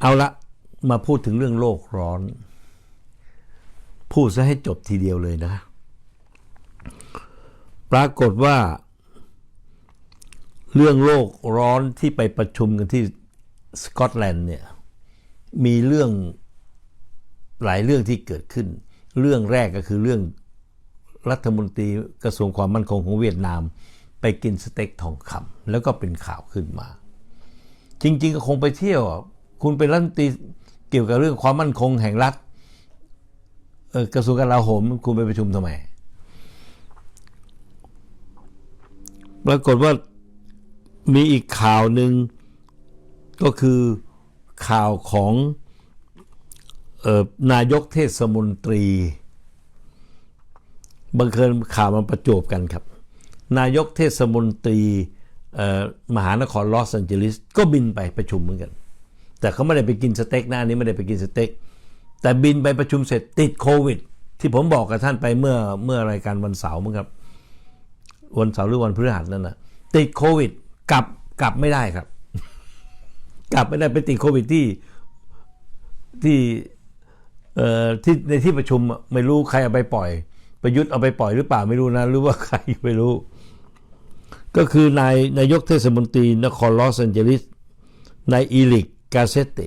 เอาละมาพูดถึงเรื่องโลกร้อน พูดซะให้จบทีเดียวเลยนะ ปรากฏว่า เรื่องโลกร้อนที่ไปประชุมกันที่สกอตแลนด์เนี่ยมีเรื่องหลายเรื่องที่เกิดขึ้น เรื่องแรกก็คือเรื่องรัฐมนตรีกระทรวงความมั่นคงของเวียดนาม ไปกินสเต็กทองคำแล้วก็เป็นข่าวขึ้นมา จริง ๆ ก็คงไปเที่ยว คุณเป็นรัฐมนตรีเกี่ยวกับเรื่องความมั่นคงแห่งรัฐกระทรวงกลาโหม คุณไปประชุมทำไมปรากฏว่ามีอีกข่าวหนึ่งก็คือข่าวของออนายกเทศมนตรี บังเคิญข่าวมันประจบกันครับ นายกเทศมนตรีมหานครลอสแอนเจลิสก็บินไปประชุมเหมือนกัน แต่เขาไม่ได้ไปกินสเต็กหนะอันนี้ไม่ได้ไปกินสเต็กแต่บินไปประชุมเสร็จติดโควิด ที่ผมบอกกับท่านไปเมื่อเมื่อรายการวันเสาร์มั้งครับ วันเสาร์หรือวันพฤหัสนั่นนะติดโควิดกลับกลับไม่ได้ครับ กลับไม่ได้ไปติดโควิดที่ที่เอ่อที่ในที่ประชุมไม่รู้ใครเอาไปปล่อยประยุทธ์เอาไปปล่อยหรือเปล่าไม่รู้นะหรือว่าใครไม่รู้ ก็คือนายนายกเทศมนตรีนครลอสแอนเจลิสนายอีลิก กาเซติ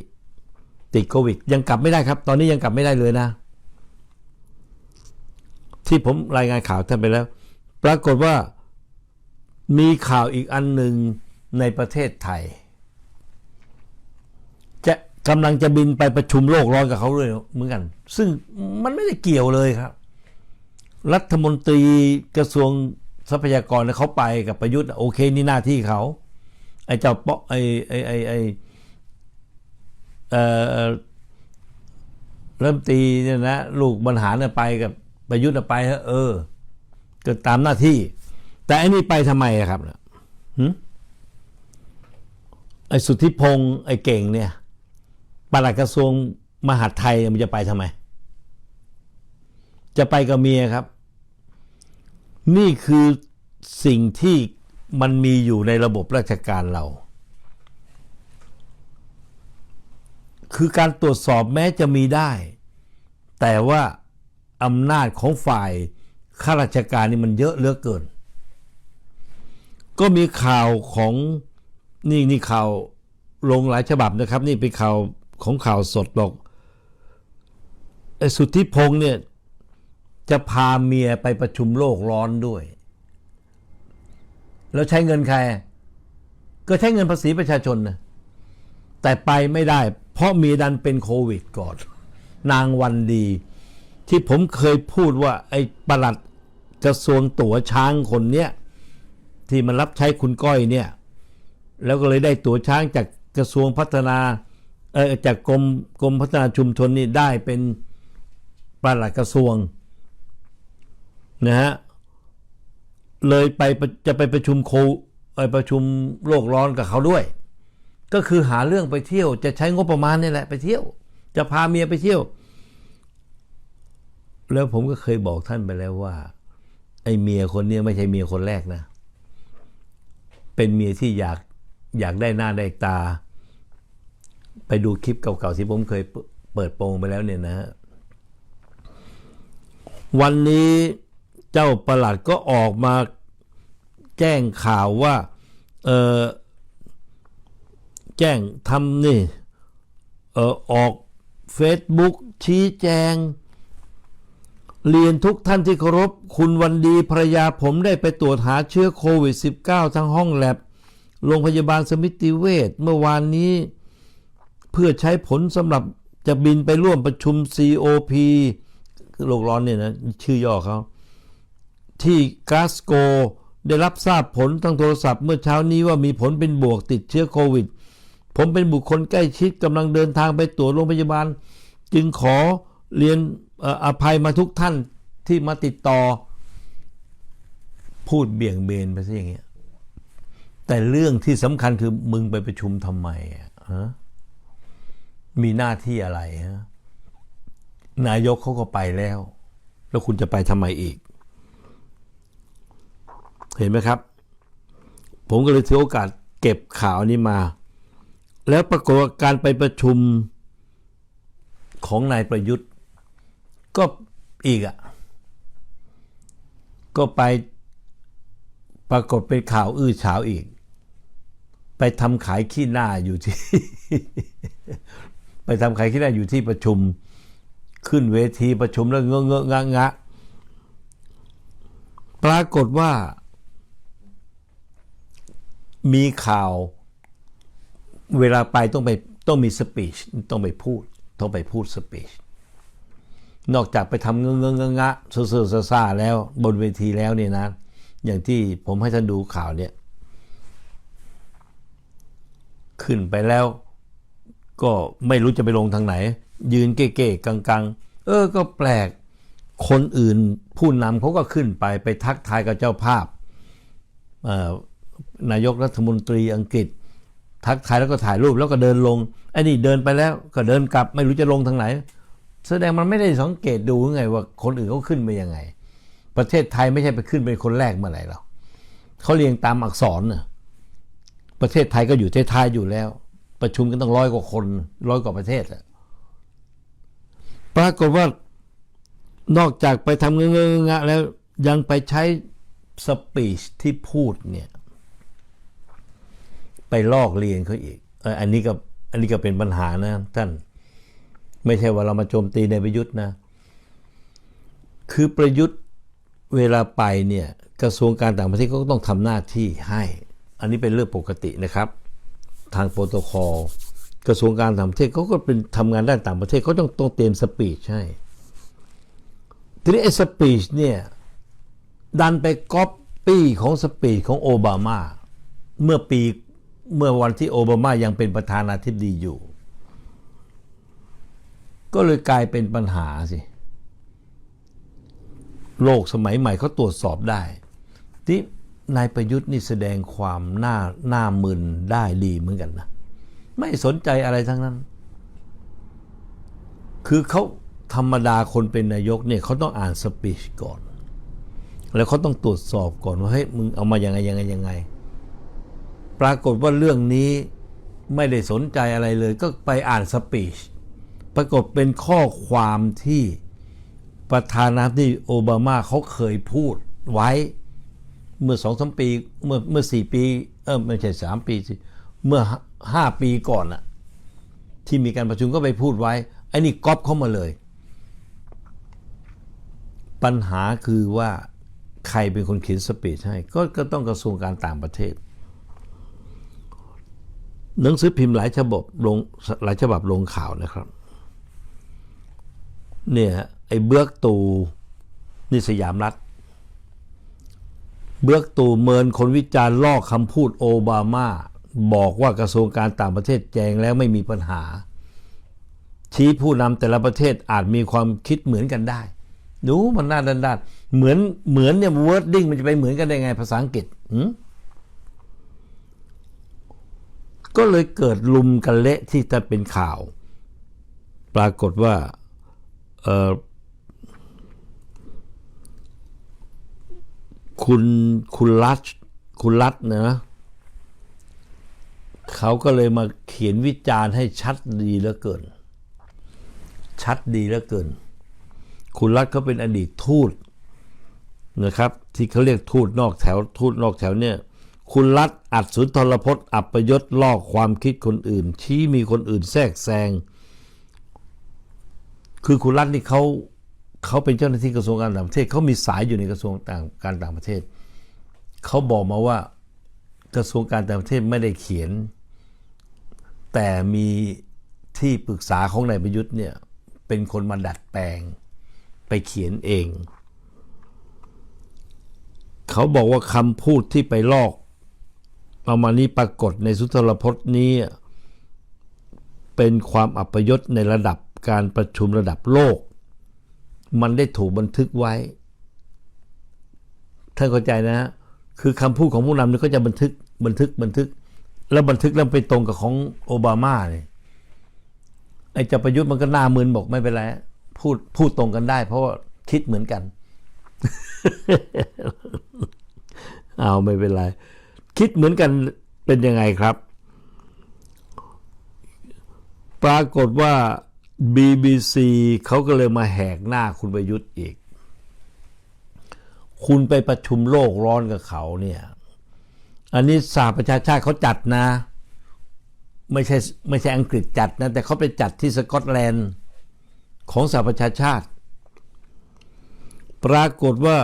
ติดโควิด ยังกลับไม่ได้ครับ ตอนนี้ยังกลับไม่ได้เลยนะ ที่ผมรายงานข่าวท่านไปแล้ว ปรากฏว่ามีข่าวอีกอันหนึ่งในประเทศไทย จะกำลังจะบินไปประชุมโลกร้อนกับเขาด้วยเหมือนกัน ซึ่งมันไม่ได้เกี่ยวเลยครับ รัฐมนตรีกระทรวงทรัพยากรเนี่ยเขาไปกับประยุทธ์โอเค นี่หน้าที่เขาไอ้เจ้าเปาะไอ้ไอ้ไอ้ไอ้ เริ่มตีเนี่ยนะลูกบรรหารเนี่ยไปกับประยุทธ์น่ะไปเอะเออก็ตามหน้าที่ แต่อันนี้ไปทำไมครับเนี่ยหึไอ้สุทธิพงษ์ไอ้เก่งเนี่ยปลัดกระทรวงมหาดไทยมันจะไปทำไม จะไปกับเมียครับ นี่คือสิ่งที่มันมีอยู่ในระบบราชการเรา คือการตรวจสอบแม้จะมีได้ แต่ว่าอำนาจของฝ่ายข้าราชการนี่มันเยอะเหลือเกิน ก็มีข่าวของนี่นี่ข่าวลงหลายฉบับนะครับ นี่เป็นข่าวของข่าวสดบอกไอ้สุทธิพงษ์เนี่ยจะพาเมียไปประชุมโลกร้อนด้วย แล้วใช้เงินใคร ก็ใช้เงินภาษีประชาชนนะแต่ไปไม่ได้ เพราะมีดันเป็นโควิดก่อน นางวันดี ที่ผมเคยพูดว่าไอ้ประหลัดกระทรวงตั๋วช้างคนเนี้ยที่มันรับใช้คุณก้อยเนี่ย แล้วก็เลยได้ตั๋วช้างจากกระทรวงพัฒนาเออจากกรมกรมพัฒนาชุมชนนี่ได้เป็นประหลัดกระทรวงนะฮะเลยไปจะไปประชุมโคไปประชุมโลกร้อนกับเขาด้วย ก็คือหาเรื่องไปเที่ยว จะใช้งบประมาณนี่แหละไปเที่ยว จะพาเมียไปเที่ยว แล้วผมก็เคยบอกท่านไปแล้วว่า ไอ้เมียคนนี้ไม่ใช่เมียคนแรกนะ เป็นเมียที่อยากอยากได้หน้าได้ตา ไปดูคลิปเก่าๆที่ผมเคยเปิดโปงไปแล้วเนี่ยนะฮะวันนี้เจ้าประหลัดก็ออกมาแจ้งข่าวว่า เออ จ้งทำนี่เออออก Facebook ชี้แจง เรียนทุกท่านที่เคารพ คุณวันดีภรรยาผมได้ไปตรวจหาเชื้อโควิด -19 ทั้งห้องแลบโรงพยาบาลสมิติเวชเมื่อวานนี้ เพื่อใช้ผลสำหรับจะบินไปร่วมประชุม COP โลกร้อนเนี่ยนะ ชื่อย่อเขา ที่กาสโกได้รับทราบผลทางโทรศัพท์เมื่อเช้านี้ว่ามีผลเป็นบวกติดเชื้อโควิด ผมเป็นบุคคลใกล้ชิดกำลังเดินทางไปตรวจโรงพยาบาล จึงขอเรียนอภัยมาทุกท่านที่มาติดต่อ พูดเบี่ยงเบนไปซะอย่างเงี้ยแต่เรื่องที่สำคัญคือมึงไปประชุมทำไมอะฮะมีหน้าที่อะไรฮะนายกเขาก็ไปแล้ว แล้วคุณจะไปทำไมอีก เห็นไหมครับ ผมก็เลยถือโอกาสเก็บข่าวนี้มา แล้วปรากฏว่าการไปประชุมของนายประยุทธ์ ก็อีกอะ่ะ ก็ไปปรากฏเป็นข่าวอื้อฉาวอีก ไปทำขายขี้หน้าอยู่ที่ ไปทำขายขี้หน้าอยู่ที่ประชุมขึ้นเวทีประชุมแล้วเงอะเงอะงะงะปรากฏว่า มีข่าว เวลาไปต้องไปต้องมีสปีชต้องไปพูด ต้องไปพูดสปีชนอกจากไปทำเงอเงอะงะงะเซ่อๆซาๆแล้วบนเวทีแล้วเนี่ยนะ อย่างที่ผมให้ท่านดูข่าวเนี่ย ขึ้นไปแล้ว ก็ไม่รู้จะไปลงทางไหน ยืนเก๋ๆกังๆ เออก็แปลกคนอื่นผู้นำเขาก็ขึ้นไปไปทักทายกับเจ้าภาพนายกรัฐมนตรีอังกฤษ ทักทายแล้วก็ถ่ายรูปแล้วก็เดินลงไอ้นี่เดินไปแล้วก็เดินกลับไม่รู้จะลงทางไหน แสดงมันไม่ได้สังเกตดูไงว่าคนอื่นเขาขึ้นไปยังไง ประเทศไทยไม่ใช่ไปขึ้นเป็นคนแรกเมื่อไหร่หรอกเขาเรียงตามอักษรน่ะประเทศไทยก็อยู่ท้ายๆอยู่แล้ว ประชุมกันต้องร้อยกว่าคนร้อยกว่าประเทศอะปรากฏว่านอกจากไปทำเงงงะแล้วยังไปใช้สปีชที่พูดเนี่ย ไปลอกเรียนเขาอีกเอออันนี้ก็อันนี้ก็เป็นปัญหานะ ท่าน ไม่ใช่ว่าเรามาโจมตีในประยุทธ์นะ คือประยุทธ์เวลาไปเนี่ยกระทรวงการต่างประเทศก็ต้องทำหน้าที่ให้ อันนี้เป็นเรื่องปกตินะครับ ทางโปรโตคอลกระทรวงการต่างประเทศเขาก็เป็นทำงานด้านต่างประเทศเขาต้องต้องเตรียมสปีชให้ทีนี้ไอ้สปีชเนี่ยดันไปก๊อปปี้ของสปีชของโอบามา เมื่อปี เมื่อวันที่โอบามายังเป็นประธานาธิบดีอยู่ ก็เลยกลายเป็นปัญหาสิ โลกสมัยใหม่เขาตรวจสอบได้ ที่นายประยุทธ์นี่แสดงความหน้าหน้ามึนได้ดีเหมือนกันนะ ไม่สนใจอะไรทั้งนั้น คือเขาธรรมดาคนเป็นนายกเนี่ยเขาต้องอ่านสปีชก่อน แล้วเขาต้องตรวจสอบก่อนว่าเฮ้ยมึงเอามายังไงยังไงยังไง ปรากฏว่าเรื่องนี้ไม่ได้สนใจอะไรเลย ก็ไปอ่านสปีชปรากฏเป็นข้อความที่ประธานาธิบดีโอบามาเขาเคยพูดไว้เมื่อสองสามปีเมื่อเมื่อสี่ปี เออไม่ใช่สามปีสิเมื่อห้าปีก่อนอะที่มีการประชุมก็ไปพูดไว้ไอ้นี่ก๊อปเข้ามาเลย ปัญหาคือว่าใครเป็นคนเขียนสปีชให้ก็ก็ต้องกระทรวงการต่างประเทศ หนังสือพิมพ์หลายฉบับลงหลายฉบับลงข่าวนะครับ เนี่ยไอ้เบือกตูนี่สยามรัฐ เบือกตูเมินคนวิจารณ์ลอกคำพูดโอบามา บอกว่ากระทรวงการต่างประเทศแจงแล้วไม่มีปัญหา ชี้ผู้นำแต่ละประเทศอาจมีความคิดเหมือนกันได้ ดูมันน่าดันดานเหมือนเหมือนเนี่ย wording มันจะไปเหมือนกันได้ไงภาษาอังกฤษหืม ก็เลยเกิดลุมกันเละที่จะเป็นข่าว ปรากฏว่าคุณคุณรัฐคุณรัฐนะเขาก็เลยมาเขียนวิจารณ์ให้ชัดดีเหลือเกิน ชัดดีเหลือเกิน คุณรัฐเขาเป็นอดีตทูตนะครับ ที่เขาเรียกทูตนอกแถวทูตนอกแถวเนี่ย คุณรัฐอัดสุนทรพจน์อับประยศลอกความคิดคนอื่น ชี้มีคนอื่นแทรกแซง คือคุณรัฐนี่เขาเขาเป็นเจ้าหน้าที่กระทรวงการต่างประเทศเขามีสายอยู่ในกระทรวงต่างการต่างประเทศเขาบอกมาว่ากระทรวงการต่างประเทศไม่ได้เขียน แต่มีที่ปรึกษาของนายประยุทธ์เนี่ยเป็นคนมาดัดแปลงไปเขียนเอง เขาบอกว่าคำพูดที่ไปลอก เอามานี้ปรากฏในสุนทรพจน์นี้ เป็นความอัปยศในระดับการประชุมระดับโลก มันได้ถูกบันทึกไว้ ท่านเข้าใจนะ คือคำพูดของผู้นำนี่ก็จะบันทึกบันทึกบันทึก แล้วบันทึกแล้วไปตรงกับของโอบามาเนี่ยไอ้จะประยุทธ์มันก็หน้ามึนบอกไม่เป็นไรพูดพูดตรงกันได้ เพราะว่าคิดเหมือนกัน เอาไม่เป็นไร คิดเหมือนกันเป็นยังไงครับ ปรากฏว่า BBC เขาก็เลยมาแหกหน้าคุณประยุทธ์อีก คุณไปประชุมโลกร้อนกับเขาเนี่ย อันนี้สหประชาชาติเขาจัดนะ ไม่ใช่ไม่ใช่อังกฤษจัดนะ แต่เขาไปจัดที่สกอตแลนด์ของสหประชาชาติ ปรากฏว่า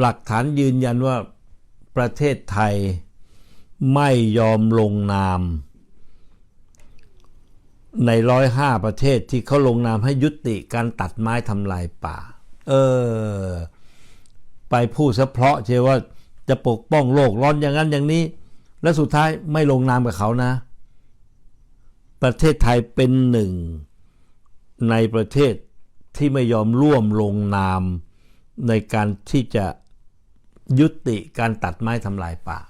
หลักฐานยืนยันว่าประเทศไทย ไม่ยอมลงนาม ในร้อยห้าประเทศที่เขาลงนามให้ยุติการตัดไม้ทำลายป่า เออ ไปพูดซะเพราะเชื่อว่าจะปกป้องโลกร้อนอย่างนั้นอย่างนี้ และสุดท้ายไม่ลงนามกับเขานะ ประเทศไทยเป็นหนึ่ง ในประเทศที่ไม่ยอมร่วมลงนาม ในการที่จะยุติการตัดไม้ทำลายป่า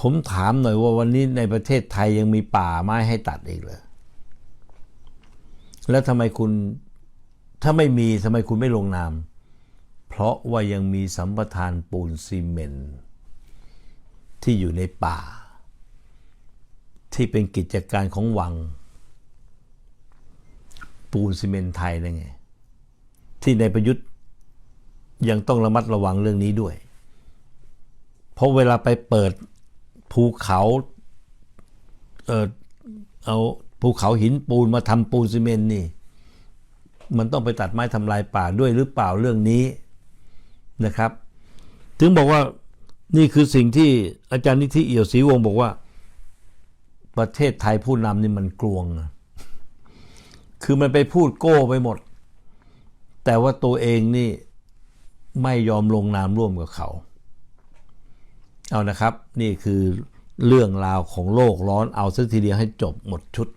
ผมถามหน่อยว่าวันนี้ในประเทศไทยยังมีป่าไม้ให้ตัดอีกเหรอ แล้วทำไมคุณถ้าไม่มีทำไมคุณไม่ลงนาม เพราะว่ายังมีสัมปทานปูนซีเมนต์ที่อยู่ในป่า ที่เป็นกิจการของวัง ปูนซีเมนต์ไทยนั่นไง ที่ในประยุทธ์ยังต้องระมัดระวังเรื่องนี้ด้วย เพราะเวลาไปเปิด ภูเขาเออเอาภูเขาหินปูนมาทำปูนซีเมนต์นี่ มันต้องไปตัดไม้ทำลายป่าด้วยหรือเปล่าเรื่องนี้นะครับ ถึงบอกว่านี่คือสิ่งที่อาจารย์นิธิเอี่ยวศรีวงบอกว่า ประเทศไทยผู้นำนี่มันกลวง คือมันไปพูดโก้ไปหมด แต่ว่าตัวเองนี่ไม่ยอมลงนามร่วมกับเขา เอานะครับ นี่คือเรื่องราวของโลกร้อนเอาซะทีเดียวให้จบหมดชุด